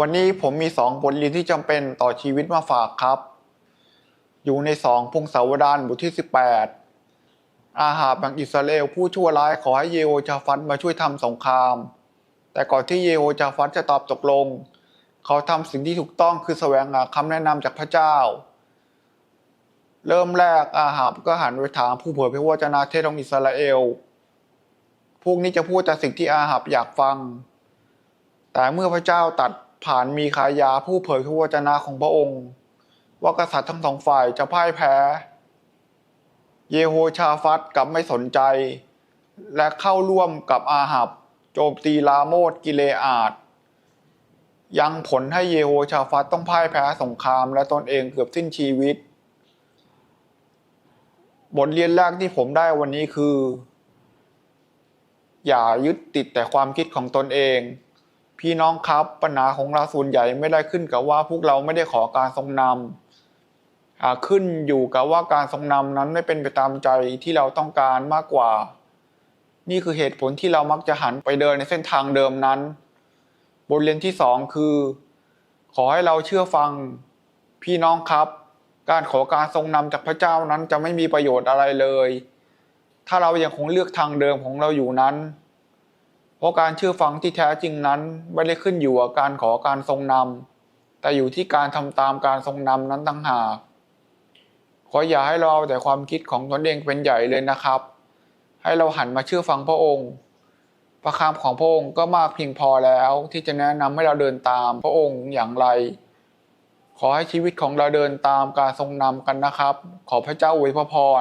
วันนี้ผมมีสองบทเรียนที่จำเป็นต่อชีวิตมาฝากครับ อยู่ในสองพงศาวดารบทที่ 18 อาหาบแห่งอิสราเอลผู้ชั่วร้ายขอให้เยโฮชาฟัตมาช่วยทำสงคราม แต่ก่อนที่เยโฮชาฟัตจะตอบตกลง เขาทำสิ่งที่ถูกต้องคือแสวงหาคำแนะนำจากพระเจ้า เริ่มแรกอาหาบก็หันไปถามผู้เผยพระวจนะเทศของอิสราเอล พวกนี้จะพูดแต่สิ่งที่อาหับอยากฟัง แต่เมื่อพระเจ้าตัด ผ่านมีคายาผู้เผยพระวจนะของพระองค์ ว่ากษัตริย์ทั้งสองฝ่ายจะพ่ายแพ้ เยโฮชาฟัตกลับไม่สนใจ และเข้าร่วมกับอาหับ โจมตีลาโมดกิเลอาดยังผลให้เยโฮชาฟัตต้องพ่ายแพ้สงครามและตนเองเกือบสิ้นชีวิต บทเรียนแรกที่ผมได้วันนี้คือ อย่ายึดติดแต่ความคิดของตนเอง พี่น้องครับปัญหาของเราส่วนใหญ่ไม่ได้ขึ้นกับว่าพวกเราไม่ได้ขอการทรงนำขึ้นอยู่กับว่าการทรงนำนั้นไม่เป็นไปตามใจที่เราต้องการมากกว่า นี่คือเหตุผลที่เรามักจะหันไปเดินในเส้นทางเดิมนั้น บทเรียนที่สองคือ ขอให้เราเชื่อฟัง พี่น้องครับ การขอการทรงนำจากพระเจ้านั้นจะไม่มีประโยชน์อะไรเลย ถ้าเรายังคงเลือกทางเดิมของเราอยู่นั้น เพราะการเชื่อฟังที่แท้จริงนั้นไม่ได้ขึ้นอยู่กับการขอการทรงนำแต่อยู่ที่การทำตามการทรงนำนั้นต่างหากขออย่าให้เราเอาแต่ความคิดของตนเองเป็นใหญ่เลยนะครับ ให้เราหันมาเชื่อฟังพระองค์ พระคำของพระองค์ก็มากเพียงพอแล้วที่จะแนะนำให้เราเดินตามพระองค์อย่างไร ขอให้ชีวิตของเราเดินตามการทรงนำกันนะครับ ขอพระเจ้าอวยพระพร